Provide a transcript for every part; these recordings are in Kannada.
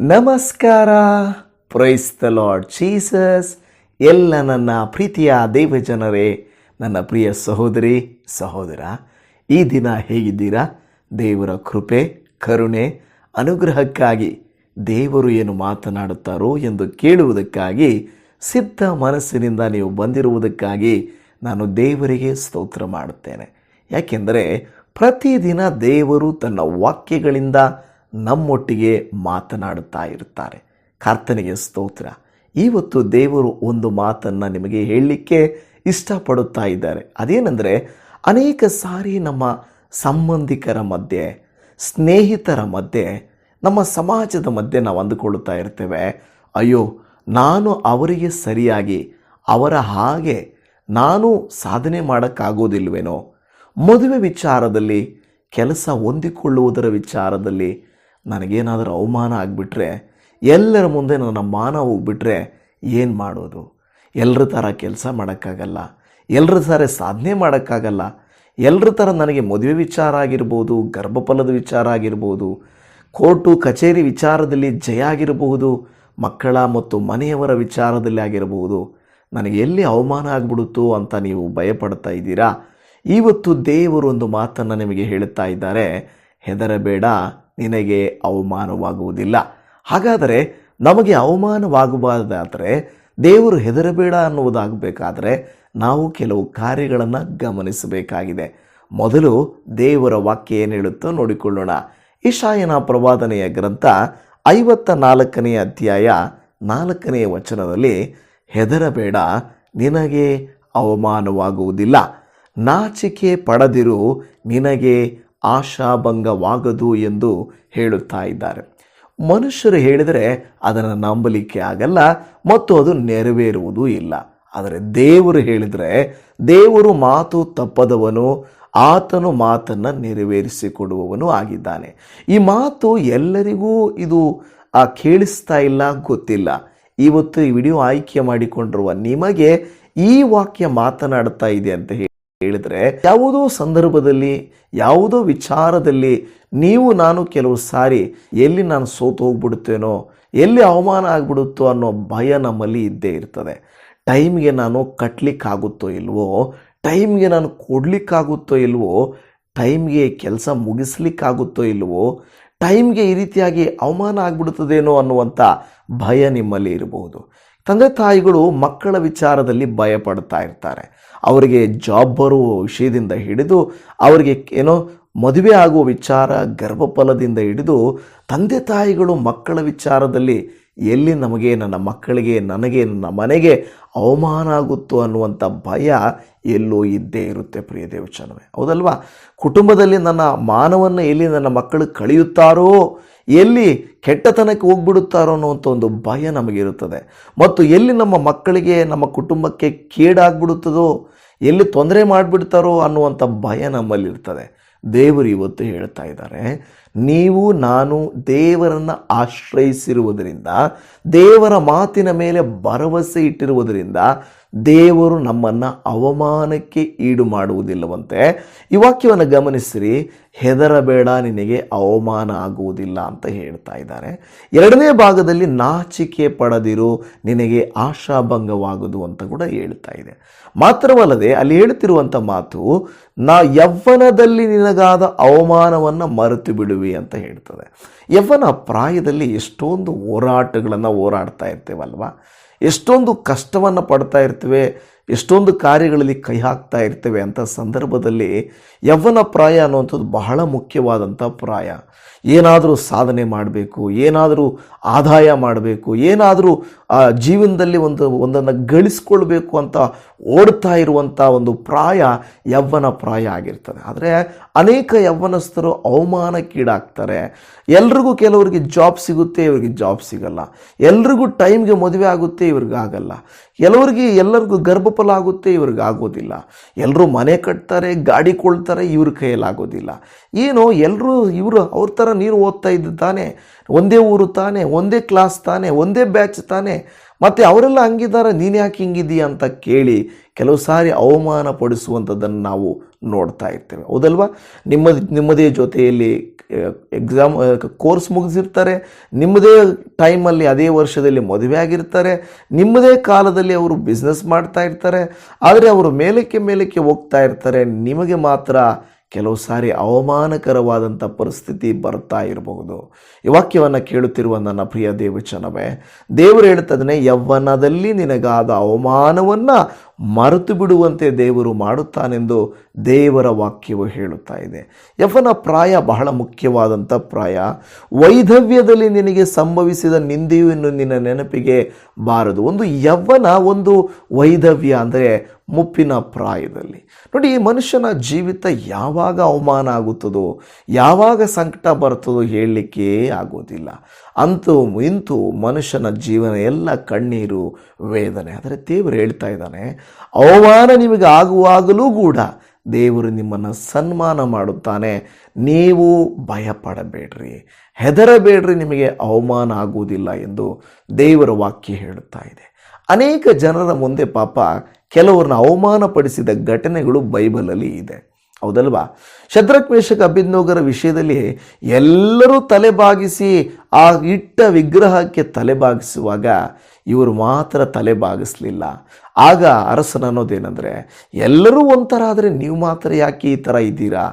ನಮಸ್ಕಾರ. ಪ್ರೈಸ್ ದ ಲಾರ್ಡ್ ಜೀಸಸ್ ಎಲ್ಲ ನನ್ನ ಪ್ರೀತಿಯ ದೇವಜನರೇ, ನನ್ನ ಪ್ರಿಯ ಸಹೋದರಿ, ಸಹೋದರ, ಈ ದಿನ ಹೇಗಿದ್ದೀರಾ? ದೇವರ ಕೃಪೆ, ಕರುಣೆ, ಅನುಗ್ರಹಕ್ಕಾಗಿ ದೇವರು ಏನು ಮಾತನಾಡುತ್ತಾರೋ ಎಂದು ಕೇಳುವುದಕ್ಕಾಗಿ, ಸಿದ್ಧ ಮನಸ್ಸಿನಿಂದ ನೀವು ಬಂದಿರುವುದಕ್ಕಾಗಿ ನಾನು ದೇವರಿಗೆ ಸ್ತೋತ್ರ ಮಾಡುತ್ತೇನೆ. ಯಾಕೆಂದರೆ ಪ್ರತಿದಿನ ದೇವರು ತನ್ನ ವಾಕ್ಯಗಳಿಂದ ನಮ್ಮೊಟ್ಟಿಗೆ ಮಾತನಾಡುತ್ತಾ ಇರುತ್ತಾರೆ. ಕರ್ತನಿಗೆ ಸ್ತೋತ್ರ. ಇವತ್ತು ದೇವರು ಒಂದು ಮಾತನ್ನು ನಿಮಗೆ ಹೇಳಲಿಕ್ಕೆ ಇಷ್ಟಪಡುತ್ತಾ ಇದ್ದಾರೆ. ಅದೇನೆಂದರೆ, ಅನೇಕ ಸಾರಿ ನಮ್ಮ ಸಂಬಂಧಿಕರ ಮಧ್ಯೆ, ಸ್ನೇಹಿತರ ಮಧ್ಯೆ, ನಮ್ಮ ಸಮಾಜದ ಮಧ್ಯೆ ನಾವು ಅಂದುಕೊಳ್ಳುತ್ತಾ ಇರ್ತೇವೆ. ಅಯ್ಯೋ, ನಾನು ಅವರಿಗೆ ಸರಿಯಾಗಿ, ಅವರ ಹಾಗೆ ನಾನು ಸಾಧನೆ ಮಾಡೋಕ್ಕಾಗೋದಿಲ್ವೇನೋ? ಮದುವೆ ವಿಚಾರದಲ್ಲಿ, ಕೆಲಸ ಹೊಂದಿಕೊಳ್ಳುವುದರ ವಿಚಾರದಲ್ಲಿ ನನಗೇನಾದರೂ ಅವಮಾನ ಆಗಿಬಿಟ್ರೆ, ಎಲ್ಲರ ಮುಂದೆ ನನ್ನ ಮಾನ ಹೋಗ್ಬಿಟ್ರೆ ಏನು ಮಾಡೋದು? ಎಲ್ಲರ ಥರ ಕೆಲಸ ಮಾಡೋಕ್ಕಾಗಲ್ಲ ಎಲ್ಲರ ಥರ ಸಾಧನೆ ಮಾಡೋಕ್ಕಾಗಲ್ಲ ಎಲ್ಲರ ಥರ ನನಗೆ ಮದುವೆ ವಿಚಾರ ಆಗಿರ್ಬೋದು, ಗರ್ಭಫಲದ ವಿಚಾರ ಆಗಿರ್ಬೋದು, ಕೋರ್ಟು, ಕಚೇರಿ ವಿಚಾರದಲ್ಲಿ ಜಯ ಆಗಿರಬಹುದು ಮಕ್ಕಳ ಮತ್ತು ಮನೆಯವರ ವಿಚಾರದಲ್ಲಿ ಆಗಿರಬಹುದು ನನಗೆ ಎಲ್ಲಿ ಅವಮಾನ ಆಗ್ಬಿಡುತ್ತೋ ಅಂತ ನೀವು ಭಯಪಡ್ತಾ ಇದ್ದೀರಾ? ಇವತ್ತು ದೇವರು ಒಂದು ಮಾತನ್ನು ನಿಮಗೆ ಹೇಳುತ್ತಾ ಇದ್ದಾರೆ. ಹೆದರಬೇಡ. ನಿನಗೆ ಅವಮಾನವಾಗುವುದಿಲ್ಲ. ಹಾಗಾದರೆ ನಮಗೆ ಅವಮಾನವಾಗಬಾರ್ದಾದರೆ ದೇವರು ಹೆದರಬೇಡ ಅನ್ನುವುದಾಗಬೇಕಾದರೆ ನಾವು ಕೆಲವು ಕಾರ್ಯಗಳನ್ನು ಗಮನಿಸಬೇಕಾಗಿದೆ. ಮೊದಲು ದೇವರ ವಾಕ್ಯ ಏನು ಹೇಳುತ್ತೋ ನೋಡಿಕೊಳ್ಳೋಣ. ಇಶಾಯನ ಪ್ರವಾದನೆಯ ಗ್ರಂಥ ಐವತ್ತ ನಾಲ್ಕನೆಯ ಅಧ್ಯಾಯ ನಾಲ್ಕನೆಯ ವಚನದಲ್ಲಿ, ಹೆದರಬೇಡ, ನಿನಗೆ ಅವಮಾನವಾಗುವುದಿಲ್ಲ. ನಾಚಿಕೆ ಪಡೆದಿರು, ನಿನಗೆ ಆಶಾಭಂಗವಾಗದು ಎಂದು ಹೇಳುತ್ತಾ ಇದ್ದಾರೆ. ಮನುಷ್ಯರು ಹೇಳಿದರೆ ಅದನ್ನು ನಂಬಲಿಕ್ಕೆ ಆಗಲ್ಲ, ಮತ್ತು ಅದು ನೆರವೇರುವುದೂ ಇಲ್ಲ. ಆದರೆ ದೇವರು ಹೇಳಿದರೆ ದೇವರು ಮಾತು ತಪ್ಪದವನು, ಆತನು ಮಾತನ್ನು ನೆರವೇರಿಸಿಕೊಡುವವನು ಆಗಿದ್ದಾನೆ. ಈ ಮಾತು ಎಲ್ಲರಿಗೂ ಇದು ಕೇಳಿಸ್ತಾ ಇಲ್ಲ, ಗೊತ್ತಿಲ್ಲ. ಇವತ್ತು ಈ ವಿಡಿಯೋ ಆಯ್ಕೆ ಮಾಡಿಕೊಂಡಿರುವ ನಿಮಗೆ ಈ ವಾಕ್ಯ ಮಾತನಾಡ್ತಾ ಇದೆ ಅಂತ ಹೇಳಿ ಹೇಳಿದ್ರೆ, ಯಾವುದೋ ಸಂದರ್ಭದಲ್ಲಿ, ಯಾವುದೋ ವಿಚಾರದಲ್ಲಿ ನೀವು, ನಾನು ಕೆಲವು ಸಾರಿ ಎಲ್ಲಿ ನಾನು ಸೋತು ಹೋಗ್ಬಿಡುತ್ತೇನೋ, ಎಲ್ಲಿ ಅವಮಾನ ಆಗ್ಬಿಡುತ್ತೋ ಅನ್ನೋ ಭಯ ನಮ್ಮಲ್ಲಿ ಇದ್ದೇ ಇರ್ತದೆ. ಟೈಮ್ಗೆ ನಾನು ಕಟ್ಟಲಿಕ್ಕಾಗುತ್ತೋ ಇಲ್ವೋ, ಟೈಮ್ಗೆ ನಾನು ಕೊಡಲಿಕ್ಕಾಗುತ್ತೋ ಇಲ್ವೋ, ಟೈಮ್ಗೆ ಕೆಲಸ ಮುಗಿಸ್ಲಿಕ್ಕಾಗುತ್ತೋ ಇಲ್ವೋ, ಟೈಮ್ಗೆ ಈ ರೀತಿಯಾಗಿ ಅವಮಾನ ಆಗ್ಬಿಡುತ್ತದೇನೋ ಅನ್ನುವಂಥ ಭಯ ನಿಮ್ಮಲ್ಲಿ ಇರಬಹುದು. ತಂದೆ ತಾಯಿಗಳು ಮಕ್ಕಳ ವಿಚಾರದಲ್ಲಿ ಭಯಪಡ್ತಾ ಇರ್ತಾರೆ. ಅವರಿಗೆ ಜಾಬ್ ಬರುವ ವಿಷಯದಿಂದ ಹಿಡಿದು, ಅವರಿಗೆ ಏನೋ ಮದುವೆ ಆಗುವ ವಿಚಾರ, ಗರ್ಭಫಲದಿಂದ ಹಿಡಿದು ತಂದೆ ತಾಯಿಗಳು ಮಕ್ಕಳ ವಿಚಾರದಲ್ಲಿ ಎಲ್ಲಿ ನಮಗೆ ನನ್ನ ಮಕ್ಕಳಿಗೆ, ನನಗೆ ನನ್ನ ಮನೆಗೆ ಅವಮಾನ ಆಗುತ್ತೋ ಅನ್ನುವಂಥ ಭಯ ಎಲ್ಲೋ ಇದ್ದೇ ಇರುತ್ತೆ ಪ್ರಿಯ ದೇವಚನವೇ ಹೌದಲ್ವಾ? ಕುಟುಂಬದಲ್ಲಿ ನನ್ನ ಮಾನವನ್ನು ಎಲ್ಲಿ ನನ್ನ ಮಕ್ಕಳು ಕಳೆಯುತ್ತಾರೋ ಎಲ್ಲಿ ಕೆಟ್ಟತನಕ್ಕೆ ಹೋಗ್ಬಿಡುತ್ತಾರೋ ಅನ್ನುವಂಥ ಒಂದು ಭಯ ನಮಗಿರುತ್ತದೆ. ಮತ್ತು ಎಲ್ಲಿ ನಮ್ಮ ಮಕ್ಕಳಿಗೆ, ನಮ್ಮ ಕುಟುಂಬಕ್ಕೆ ಕೇಡಾಗ್ಬಿಡುತ್ತದೋ, ಎಲ್ಲಿ ತೊಂದರೆ ಮಾಡಿಬಿಡ್ತಾರೋ ಅನ್ನುವಂಥ ಭಯ ನಮ್ಮಲ್ಲಿರ್ತದೆ. ದೇವರು ಇವತ್ತು ಹೇಳ್ತಾ ಇದ್ದಾರೆ, ನೀವು, ನಾನು ದೇವರನ್ನು ಆಶ್ರಯಿಸಿರುವುದರಿಂದ, ದೇವರ ಮಾತಿನ ಮೇಲೆ ಭರವಸೆ ಇಟ್ಟಿರುವುದರಿಂದ ದೇವರು ನಮ್ಮನ್ನು ಅವಮಾನಕ್ಕೆ ಈಡು ಮಾಡುವುದಿಲ್ಲವಂತೆ. ಈ ವಾಕ್ಯವನ್ನು ಗಮನಿಸಿರಿ, ಹೆದರಬೇಡ, ನಿನಗೆ ಅವಮಾನ ಆಗುವುದಿಲ್ಲ ಅಂತ ಹೇಳ್ತಾ ಇದ್ದಾರೆ. ಎರಡನೇ ಭಾಗದಲ್ಲಿ ನಾಚಿಕೆ ಪಡೆದಿರು, ನಿನಗೆ ಆಶಾಭಂಗವಾಗದು ಅಂತ ಕೂಡ ಹೇಳ್ತಾ ಇದೆ. ಮಾತ್ರವಲ್ಲದೆ ಅಲ್ಲಿ ಹೇಳ್ತಿರುವಂಥ ಮಾತು, ನಾ ಯವ್ವನದಲ್ಲಿ ನಿನಗಾದ ಅವಮಾನವನ್ನು ಮರೆತು ಬಿಡುವಿ ಅಂತ ಹೇಳ್ತದೆ. ಯವ್ವನ ಪ್ರಾಯದಲ್ಲಿ ಎಷ್ಟೊಂದು ಹೋರಾಟಗಳನ್ನು ಹೋರಾಡ್ತಾ ಇರ್ತೇವಲ್ವಾ? ಎಷ್ಟೊಂದು ಕಷ್ಟವನ್ನು ಪಡ್ತಾ ಇರ್ತೇವೆ. ಎಷ್ಟೊಂದು ಕಾರ್ಯಗಳಲ್ಲಿ ಕೈ ಹಾಕ್ತಾ ಇರ್ತೇವೆ ಅಂಥ ಸಂದರ್ಭದಲ್ಲಿ ಯವ್ವನ ಪ್ರಾಯ ಅನ್ನುವಂಥದ್ದು ಬಹಳ ಮುಖ್ಯವಾದಂಥ ಪ್ರಾಯ. ಏನಾದರೂ ಸಾಧನೆ ಮಾಡಬೇಕು, ಏನಾದರೂ ಆದಾಯ ಮಾಡಬೇಕು, ಏನಾದರೂ ಜೀವನದಲ್ಲಿ ಒಂದು, ಒಂದನ್ನು ಗಳಿಸ್ಕೊಳ್ಬೇಕು ಅಂತ ಓಡ್ತಾ ಇರುವಂಥ ಒಂದು ಪ್ರಾಯ ಯವ್ವನ ಪ್ರಾಯ ಆಗಿರ್ತದೆ. ಆದರೆ ಅನೇಕ ಯವ್ವನಸ್ಥರು ಅವಮಾನಕ್ಕೀಡಾಗ್ತಾರೆ. ಎಲ್ರಿಗೂ ಕೆಲವರಿಗೆ ಜಾಬ್ ಸಿಗುತ್ತೆ, ಇವರಿಗೆ ಜಾಬ್ ಸಿಗಲ್ಲ. ಎಲ್ರಿಗೂ ಟೈಮ್ಗೆ ಮದುವೆ ಆಗುತ್ತೆ ಇವ್ರಿಗೆ ಕೆಲವರಿಗೆ ಎಲ್ಲರಿಗೂ ಗರ್ಭಫಲ ಆಗುತ್ತೆ ಇವ್ರಿಗೆ ಆಗೋದಿಲ್ಲ. ಎಲ್ಲರೂ ಮನೆ ಕಟ್ತಾರೆ, ಗಾಡಿ ಕೊಳ್ತಾರೆ, ಇವ್ರ ಕೈಯಲ್ಲಿ ಆಗೋದಿಲ್ಲ ಏನೋ ಎಲ್ಲರೂ ಇವರು ಅವ್ರ ಥರ ನೀರು ಓದ್ತಾ ಇದ್ದು ತಾನೆ, ಒಂದೇ ಊರು ತಾನೆ, ಒಂದೇ ಕ್ಲಾಸ್ ತಾನೆ, ಒಂದೇ ಬ್ಯಾಚ್ ತಾನೆ ಮತ್ತು ಅವರೆಲ್ಲ ಹಂಗಿದ್ದಾರೆ, ನೀನು ಯಾಕೆ ಹಿಂಗಿದೀಯ ಅಂತ ಕೇಳಿ ಕೆಲವು ಸಾರಿ ಅವಮಾನ ಪಡಿಸುವಂಥದ್ದನ್ನು ನಾವು ನೋಡ್ತಾ ಇರ್ತೇವೆ. ಹೌದಲ್ವಾ? ನಿಮ್ಮದು, ನಿಮ್ಮದೇ ಜೊತೆಯಲ್ಲಿ ಎಕ್ಸಾಮ್ ಕೋರ್ಸ್ ಮುಗಿಸಿರ್ತಾರೆ, ನಿಮ್ಮದೇ ಟೈಮಲ್ಲಿ ಅದೇ ವರ್ಷದಲ್ಲಿ ಮದುವೆ ಆಗಿರ್ತಾರೆ, ನಿಮ್ಮದೇ ಕಾಲದಲ್ಲಿ ಅವರು ಬಿಸ್ನೆಸ್ ಮಾಡ್ತಾ ಇರ್ತಾರೆ, ಆದರೆ ಅವರು ಮೇಲಕ್ಕೆ ಮೇಲಕ್ಕೆ ಹೋಗ್ತಾ ಇರ್ತಾರೆ, ನಿಮಗೆ ಮಾತ್ರ ಕೆಲವು ಸಾರಿ ಅವಮಾನಕರವಾದಂಥ ಪರಿಸ್ಥಿತಿ ಬರ್ತಾ ಇರಬಹುದು. ಈ ವಾಕ್ಯವನ್ನು ಕೇಳುತ್ತಿರುವ ನನ್ನ ಪ್ರಿಯ ದೇವಚನವೇ ದೇವರು ಹೇಳ್ತದನೆ ಯವ್ವನದಲ್ಲಿ ನಿನಗಾದ ಅವಮಾನವನ್ನು ಮರೆತು ಬಿಡುವಂತೆ ದೇವರು ಮಾಡುತ್ತಾನೆಂದು ದೇವರ ವಾಕ್ಯವು ಹೇಳುತ್ತಾ ಇದೆ. ಯವ್ವನ ಪ್ರಾಯ ಬಹಳ ಮುಖ್ಯವಾದಂಥ ಪ್ರಾಯ. ವೈಧವ್ಯದಲ್ಲಿ ನಿನಗೆ ಸಂಭವಿಸಿದ ನಿಂದೆಯು ಇನ್ನು ನಿನ್ನ ನೆನಪಿಗೆ ಬಾರದು. ಒಂದು ಯವ್ವನ ಒಂದು ವೈಧವ್ಯ ಅಂದರೆ ಮುಪ್ಪಿನ ಪ್ರಾಯದಲ್ಲಿ. ನೋಡಿ ಮನುಷ್ಯನ ಜೀವಿತ ಯಾವಾಗ ಅವಮಾನ ಆಗುತ್ತದೋ, ಯಾವಾಗ ಸಂಕಟ ಬರ್ತದೋ ಹೇಳಲಿಕ್ಕೆ ಆಗೋದಿಲ್ಲ ಅಂತೂ ಇಂತೂ ಮನುಷ್ಯನ ಜೀವನ ಎಲ್ಲ ಕಣ್ಣೀರು, ವೇದನೆ. ಆದರೆ ದೇವರು ಹೇಳ್ತಾ ಇದ್ದಾನೆ, ಅವಮಾನ ನಿಮಗೆ ಆಗುವಾಗಲೂ ಕೂಡ ದೇವರು ನಿಮ್ಮನ್ನು ಸನ್ಮಾನ ಮಾಡುತ್ತಾನೆ. ನೀವು ಭಯಪಡಬೇಡ್ರಿ, ಹೆದರಬೇಡ್ರಿ, ನಿಮಗೆ ಅವಮಾನ ಆಗುವುದಿಲ್ಲ ಎಂದು ದೇವರ ವಾಕ್ಯ ಹೇಳುತ್ತಾ ಇದೆ. ಅನೇಕ ಜನರ ಮುಂದೆ ಪಾಪ ಕೆಲವರನ್ನ ಅವಮಾನಪಡಿಸಿದ ಘಟನೆಗಳು ಬೈಬಲಲ್ಲಿ ಇದೆ. ಹೌದಲ್ವಾ? ಶದ್ರಕ್ ಅಭಿನೋಗರ ವಿಷಯದಲ್ಲಿ ಎಲ್ಲರೂ ತಲೆಬಾಗಿಸಿ ಆ ಇಟ್ಟ ವಿಗ್ರಹಕ್ಕೆ ತಲೆಬಾಗಿಸುವಾಗ ಇವರು ಮಾತ್ರ ತಲೆ ಬಾಗಿಸ್ಲಿಲ್ಲ ಆಗ ಅರಸನ ಅನ್ನೋದೇನೆಂದರೆ, ಎಲ್ಲರೂ ಒಂಥರ ಆದರೆ ನೀವು ಮಾತ್ರ ಯಾಕೆ ಈ ಥರ ಇದ್ದೀರಾ?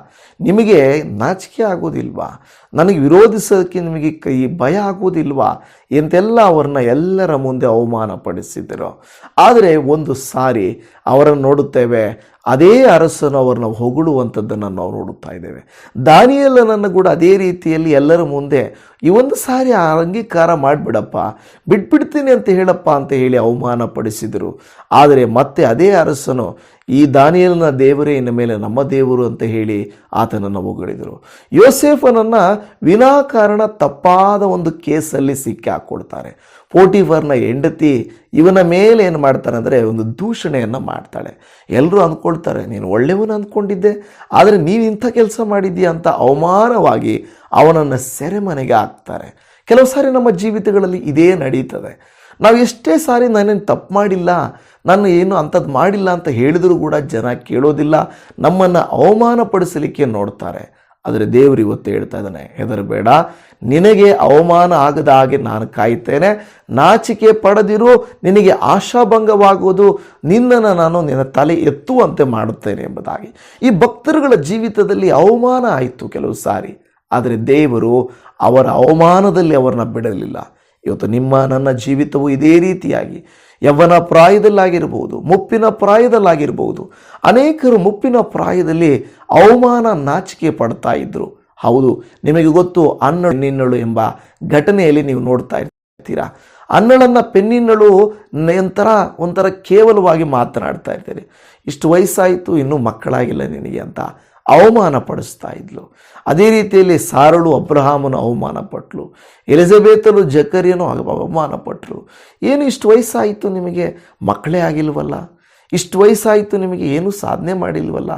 ನಿಮಗೆ ನಾಚಿಕೆ ಆಗೋದಿಲ್ವಾ? ನನಗೆ ವಿರೋಧಿಸೋದಕ್ಕೆ ನಿಮಗೆ ಕೈ ಭಯ ಆಗೋದಿಲ್ವಾ? ಎಂತೆಲ್ಲ ಅವ್ರನ್ನ ಎಲ್ಲರ ಮುಂದೆ ಅವಮಾನ ಪಡಿಸಿದರು ಆದರೆ ಒಂದು ಸಾರಿ ಅವರನ್ನು ನೋಡುತ್ತೇವೆ. ಅದೇ ಅರಸನು ಅವ್ರನ್ನ ಹೊಗಳುವಂಥದ್ದನ್ನು ನಾವು ನೋಡುತ್ತಾ ಇದ್ದೇವೆ. ದಾನಿಯಲ್ಲನನ್ನು ಕೂಡ ಅದೇ ರೀತಿಯಲ್ಲಿ ಎಲ್ಲರ ಮುಂದೆ, ಈ ಒಂದು ಸಾರಿ ಆ ಅಂಗೀಕಾರ ಮಾಡಿಬಿಡಪ್ಪ, ಬಿಟ್ಬಿಡ್ತೀನಿ ಅಂತ ಹೇಳಪ್ಪ ಅಂತ ಹೇಳಿ ಅವಮಾನ ಪಡಿಸಿದರು ಆದರೆ ಮತ್ತೆ ಅದೇ ಅರಸನು ಈ ದಾನಿಯಲ್ನ ದೇವರೇ ಇನ್ನ ಮೇಲೆ ನಮ್ಮ ದೇವರು ಅಂತ ಹೇಳಿ ಆತನನ್ನು ಹೊಗಳಿದರು. ಯೋಸೇಫನನ್ನು ವಿನಾಕಾರಣ ತಪ್ಪಾದ ಒಂದು ಕೇಸಲ್ಲಿ ಸಿಕ್ಕಿ ಹಾಕ್ಕೊಳ್ತಾರೆ ಪೋಟಿಫರ್ನ ಹೆಂಡತಿ ಇವನ ಮೇಲೆ ಏನು ಮಾಡ್ತಾನೆ ಅಂದರೆ ಒಂದು ದೂಷಣೆಯನ್ನು ಮಾಡ್ತಾಳೆ. ಎಲ್ಲರೂ ಅಂದ್ಕೊಳ್ತಾರೆ ನೀನು ಒಳ್ಳೆಯವನು ಅಂದ್ಕೊಂಡಿದ್ದೆ ಆದರೆ ನೀನು ಇಂಥ ಕೆಲಸ ಮಾಡಿದ್ದೀಯ ಅಂತ ಅವಮಾನವಾಗಿ ಅವನನ್ನು ಸೆರೆಮನೆಗೆ ಹಾಕ್ತಾರೆ. ಕೆಲವು ಸಾರಿ ನಮ್ಮ ಜೀವಿತಗಳಲ್ಲಿ ಇದೇ ನಡೀತದೆ. ನಾವು ಎಷ್ಟೇ ಸಾರಿ ನಾನೇನು ತಪ್ಪು ಮಾಡಿಲ್ಲ ನಾನು ಏನು ಅಂಥದ್ದು ಮಾಡಿಲ್ಲ ಅಂತ ಹೇಳಿದರೂ ಕೂಡ ಜನ ಕೇಳೋದಿಲ್ಲ, ನಮ್ಮನ್ನು ಅವಮಾನಪಡಿಸಲಿಕ್ಕೆ ನೋಡ್ತಾರೆ. ಆದರೆ ದೇವರು ಇವತ್ತು ಹೇಳ್ತಾ ಇದ್ದಾನೆ, ಹೆದರಬೇಡ, ನಿನಗೆ ಅವಮಾನ ಆಗದ ಹಾಗೆ ನಾನು ಕಾಯುತ್ತೇನೆ, ನಾಚಿಕೆ ಪಡೆದಿರು, ನಿನಗೆ ಆಶಾಭಂಗವಾಗುವುದು, ನಿನ್ನನ್ನು ನಾನು ನಿನ್ನ ತಲೆ ಎತ್ತುವಂತೆ ಮಾಡುತ್ತೇನೆ ಎಂಬುದಾಗಿ. ಈ ಭಕ್ತರುಗಳ ಜೀವಿತದಲ್ಲಿ ಅವಮಾನ ಆಯಿತು ಕೆಲವು ಸಾರಿ, ಆದರೆ ದೇವರು ಅವರ ಅವಮಾನದಲ್ಲಿ ಅವರನ್ನ ಬಿಡಲಿಲ್ಲ. ಇವತ್ತು ನಿಮ್ಮ, ನನ್ನ ಜೀವಿತವು ಇದೇ ರೀತಿಯಾಗಿ ಯವ್ವನ ಪ್ರಾಯದಲ್ಲಾಗಿರ್ಬೋದು, ಮುಪ್ಪಿನ ಪ್ರಾಯದಲ್ಲಾಗಿರ್ಬೋದು, ಅನೇಕರು ಮುಪ್ಪಿನ ಪ್ರಾಯದಲ್ಲಿ ಅವಮಾನ ನಾಚಿಕೆ ಪಡ್ತಾ ಇದ್ರು. ಹೌದು, ನಿಮಗೆ ಗೊತ್ತು ಅನ್ನಳು ನಿನ್ನಳು ಎಂಬ ಘಟನೆಯಲ್ಲಿ ನೀವು ನೋಡ್ತಾ ಇರ್ತೀರಾ? ಅನ್ನಳನ್ನ ಪೆನ್ನಿನ್ನಳು ಒಂಥರ ಒಂಥರ ಕೇವಲವಾಗಿ ಮಾತನಾಡ್ತಾ ಇರ್ತೀರಿ. ಇಷ್ಟು ವಯಸ್ಸಾಯಿತು, ಇನ್ನೂ ಮಕ್ಕಳಾಗಿಲ್ಲ ನಿನಗೆ ಅಂತ. ಅವಮಾನ ಪಡಿಸ್ತಾ ಇದ್ಲು. ಅದೇ ರೀತಿಯಲ್ಲಿ ಸಾರಳು ಅಬ್ರಹಾಮನು ಅವಮಾನ ಪಟ್ಲು ಜಕರಿಯನು ಅವಮಾನ ಪಟ್ಟರು ಏನು ಇಷ್ಟು ವಯಸ್ಸಾಯಿತು ನಿಮಗೆ? ಮಕ್ಕಳೇ ಆಗಿಲ್ವಲ್ಲ? ಇಷ್ಟು ವಯಸ್ಸಾಯಿತು ನಿಮಗೆ? ಏನು ಸಾಧನೆ ಮಾಡಿಲ್ವಲ್ಲ?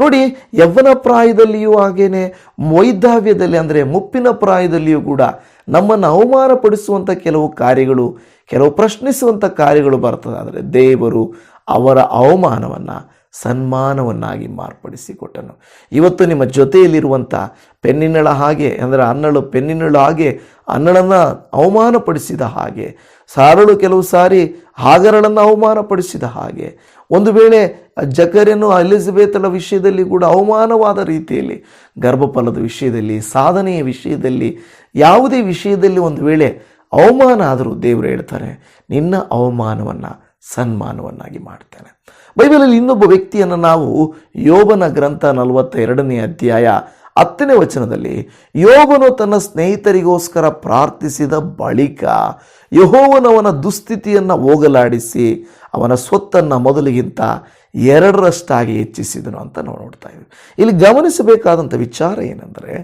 ನೋಡಿ ಯವ್ವನ ಪ್ರಾಯದಲ್ಲಿಯೂ ಹಾಗೇನೆ ವೈದ್ಧಾವ್ಯದಲ್ಲಿ ಅಂದರೆ ಮುಪ್ಪಿನ ಪ್ರಾಯದಲ್ಲಿಯೂ ಕೂಡ ನಮ್ಮನ್ನು ಅವಮಾನಪಡಿಸುವಂಥ ಕೆಲವು ಕಾರ್ಯಗಳು, ಕೆಲವು ಪ್ರಶ್ನಿಸುವಂಥ ಕಾರ್ಯಗಳು ಬರ್ತದೆ. ಆದರೆ ದೇವರು ಅವರ ಅವಮಾನವನ್ನು ಸನ್ಮಾನವನ್ನಾಗಿ ಮಾರ್ಪಡಿಸಿಕೊಟ್ಟನು. ಇವತ್ತು ನಿಮ್ಮ ಜೊತೆಯಲ್ಲಿರುವಂಥ ಪೆನ್ನಿನಳ ಹಾಗೆ, ಅಂದರೆ ಅನ್ನಳು, ಪೆನ್ನಿನಳು ಹಾಗೆ, ಅನ್ನಳನ್ನು ಅವಮಾನಪಡಿಸಿದ ಹಾಗೆ, ಸಾರಳು ಕೆಲವು ಸಾರಿ ಹಾಗರಳನ್ನು ಅವಮಾನಪಡಿಸಿದ ಹಾಗೆ, ಒಂದು ವೇಳೆ ಜಕರೆಯನ್ನು ಎಲಿಜಬೆತ್ಳ ವಿಷಯದಲ್ಲಿ ಕೂಡ ಅವಮಾನವಾದ ರೀತಿಯಲ್ಲಿ, ಗರ್ಭಫಲದ ವಿಷಯದಲ್ಲಿ, ಸಾಧನೆಯ ವಿಷಯದಲ್ಲಿ, ಯಾವುದೇ ವಿಷಯದಲ್ಲಿ ಒಂದು ವೇಳೆ ಅವಮಾನ ಆದರೂ ದೇವರು ಹೇಳ್ತಾರೆ, ನಿನ್ನ ಅವಮಾನವನ್ನು ಸನ್ಮಾನವನ್ನಾಗಿ ಮಾಡ್ತೇನೆ. ಬೈಬಲಲ್ಲಿ ಇನ್ನೊಬ್ಬ ವ್ಯಕ್ತಿಯನ್ನು ನಾವು ಯೋಬನ ಗ್ರಂಥ ನಲವತ್ತ ಎರಡನೇ ಅಧ್ಯಾಯ ಹತ್ತನೇ ವಚನದಲ್ಲಿ, ಯೋಬನು ತನ್ನ ಸ್ನೇಹಿತರಿಗೋಸ್ಕರ ಪ್ರಾರ್ಥಿಸಿದ ಬಳಿಕ ಯಹೋವನವನ ದುಸ್ಥಿತಿಯನ್ನು ಹೋಗಲಾಡಿಸಿ ಅವನ ಸ್ವತ್ತನ್ನು ಮೊದಲಿಗಿಂತ ಎರಡರಷ್ಟಾಗಿ ಹೆಚ್ಚಿಸಿದನು ಅಂತ ನಾವು ನೋಡ್ತಾ ಇದ್ದೀವಿ. ಇಲ್ಲಿ ಗಮನಿಸಬೇಕಾದಂಥ ವಿಚಾರ ಏನೆಂದರೆ,